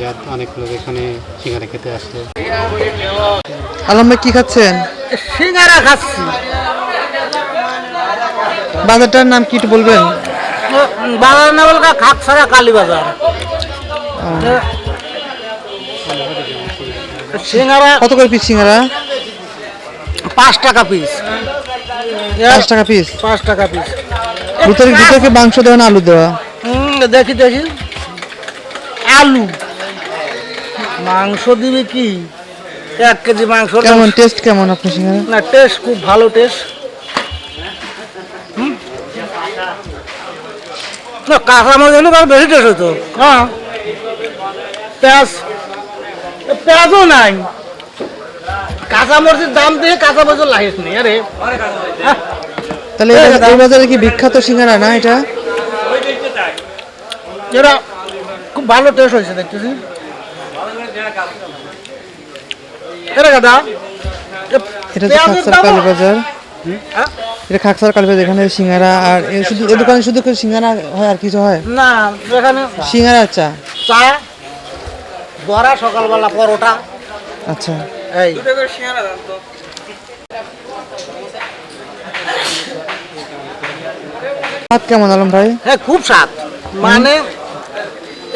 যার অনেক লোক এখানে সিঙ্গারা খেতে আসে আলম ভাই কি খাচ্ছেন? সিঙ্গারা খাচ্ছি। বাজারটার নাম কি একটু বলবেন? বাজার না বলকা খাকসারা কালী বাজার। সিঙ্গারা কত করে পিস সিঙ্গারা? পাঁচ টাকা পিস পাঁচ টাকা পিস পাঁচ টাকা পিস ভিতরে ভিতরে কি মাংস দেওয়া না আলু দেওয়া? হুম, দেখি দেখি। আলু। মাংস দিবে কি? এক কেজি মাংস কেমন টেস্ট কেমন আপনার সিঙ্গারা না টেস্ট খুব ভালো টেস্ট না কাঁচা মরিচ হলে তার বেশি টেস্ট হতো। হ্যাঁ। পেঁয়াজ পেঁয়াজও নাই। কাঁচা মরিচের দাম দিয়ে কাঁচা মরিচের লাহিস নেই আরে। তাহলে এই বাজারে কি বিখ্যাত সিঙ্গারা না এটা? এটা খুব ভালো টেস্ট হয়েছে দেখতেছি। এটা কাদা এটা তো খাকসার কালী বাজার। এটা খাকসার কালী বাজার এখানে সিঙ্গারা আর শুধু এই দোকানে শুধু সিঙ্গারা হয় আর কিছু হয়? না এখানে সিঙ্গারা চা? চা বড়া সকালবেলা পরোটা। আচ্ছা। এই। ভাত কেমন আলম ভাই? হ্যাঁ খুব স্বাদ। মানে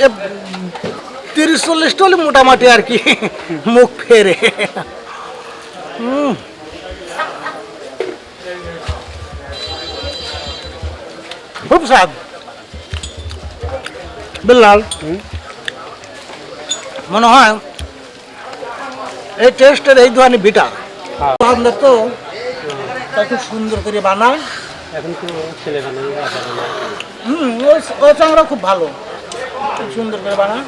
এ তিরিশ চল্লিশ টলি মোটামুটি আর কি মুখ ফেরে। হুম। খুব স্বাদ। বিল্লাল। মনে হয় এই টেস্টের এই দোকানে বিটা। আমাদের তো তা খুব সুন্দর করে বানায় এখন তো ছেলে বানাই হুম ওই চাংরা খুব ভালো। খুব সুন্দর করে বানায়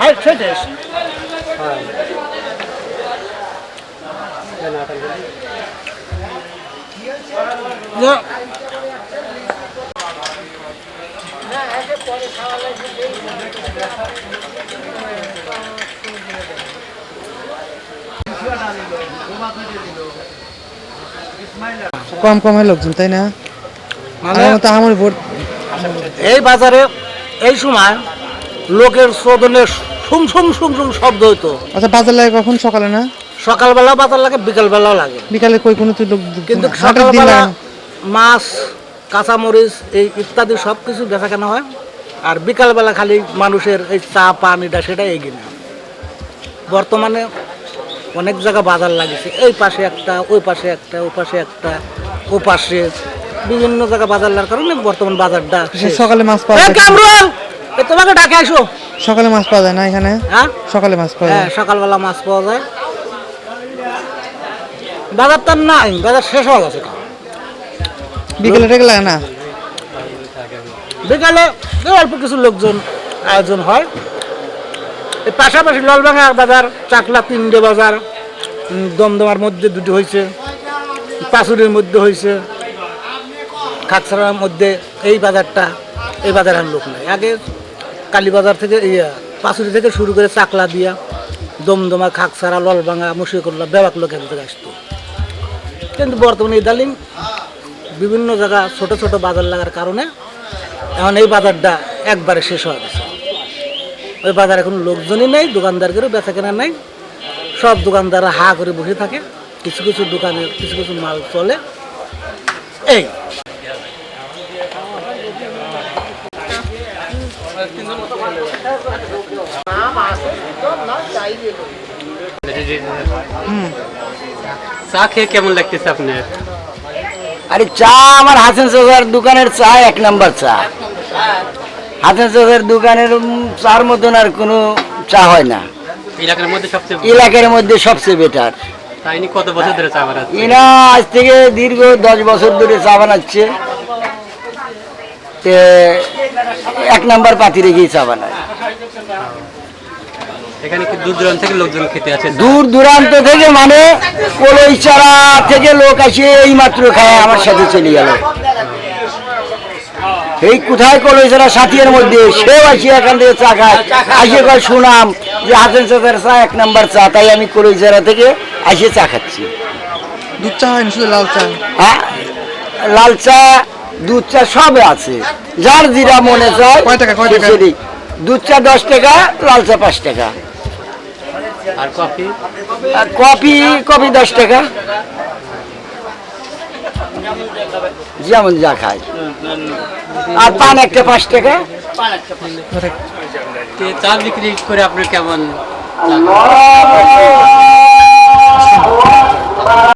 হাই টেস্ট। কম কম হয় লোকজন তাই না? মানে আমার আমার ভোট এই বাজারে এই সময় লোকের শোধনে সুম সুম সুম সুম শব্দ হইতো। আচ্ছা বাজার লাগে কখন? সকালে না? সকালবেলা বাজার লাগে বিকালবেলাও লাগে। বিকালে কই কোনো তো লোক কিন্তু সকালবেলা। মাছ কাঁচামরিচ এই ইত্যাদি সব কিছু বেচা কেনা হয়? আর বিকালবেলা খালি মানুষের এই চা পান এটা সেটা এগিয়ে নেয়। বর্তমানে অনেক জায়গা বাজার লাগিয়েছে এই পাশে একটা ওই পাশে একটা ও পাশে একটা ও পাশে বিভিন্ন জায়গা বাজার লাগার কারণে বর্তমান বাজারটা। সকালে মাছ পাওয়া যায়। কামরুল তোমাকে ডাকে আসো। সকালে মাছ পাওয়া যায় না এখানে? হ্যাঁ? সকালে মাছ পাওয়া হ্যাঁ যায় সকালবেলা মাছ পাওয়া যায়। বাজার তো নাই বাজার শেষ হয়ে গেছে। বিকেলে টেকে লাগে না? বিকালে অল্প কিছু লোকজন আয়োজন হয়। এই পাশাপাশি লালবাঙা বাজার, চাকলা তিনটে বাজার দমদমার মধ্যে দুটো হয়েছে পাশুরের মধ্যে হয়েছে খাকসাড়ার মধ্যে এই বাজারটা, এই বাজার লোক নাই। আগে কালীবাজার থেকে ইয়া পাশুরি থেকে শুরু করে চাকলা দিয়া দমদমা খাকসারা ললবাঙা মুর্শিদুল্লাহ বেবাক লোক এখান থেকে আসতো। কিন্তু বর্তমানে ইদালিং বিভিন্ন জায়গা ছোট ছোট বাজার লাগার কারণে এখন এই বাজারটা একবারে শেষ হয়ে গেছে। ওই বাজার এখন লোকজনই নেই দোকানদারদেরও বেচা কেনা নেই। সব দোকানদাররা হা করে বসে থাকে। কিছু কিছু দোকানে কিছু কিছু মাল চলে। এই। চা খেয়ে কেমন লাগতেছে আপনার? আরে চা আমার হাসান দোকানের চা এক নাম্বার চা। হাসান চাচার দোকানের চার মতন আর কোনো চা হয় না। এলাকার মধ্যে সবচেয়ে এলাকার মধ্যে সবচেয়ে বেটার কত বছর ধরে চা বানাচ্ছে ইনা আজ থেকে দীর্ঘ দশ বছর ধরে চা বানাচ্ছে। এক নাম্বার পাতি রেখেই চা বানায়। এখানে কি দূর দূরান্ত থেকে লোকজন খেতে আছে দূর দূরান্ত থেকে মানে কলইচারা থেকে লোক আসে এই মাত্র খায় আমার সাথে চলে গেল। এই কোথায় কলইচারা সাথিয়ার মধ্যে? সেও আসি এখান থেকে চা খায়। আসে কয় সুনাম যে হাতের চাচার চা এক নাম্বার চা। তাই আমি কলইচারা থেকে এসে চা খাচ্ছি। দুধ চা হয় না শুধু লাল চা? হ্যাঁ? লাল চা দুধ চা সব আছে। যার যেটা মনে চায় কয় টাকা, কয় টাকা? দুধ চা দশ টাকা লাল চা পাঁচ টাকা। আর কফি? আর কফি কফি দশ টাকা। যেমন যা খাই। আর পান একটা পাঁচ টাকা। চাল চা বিক্রি করে আপনার কেমন?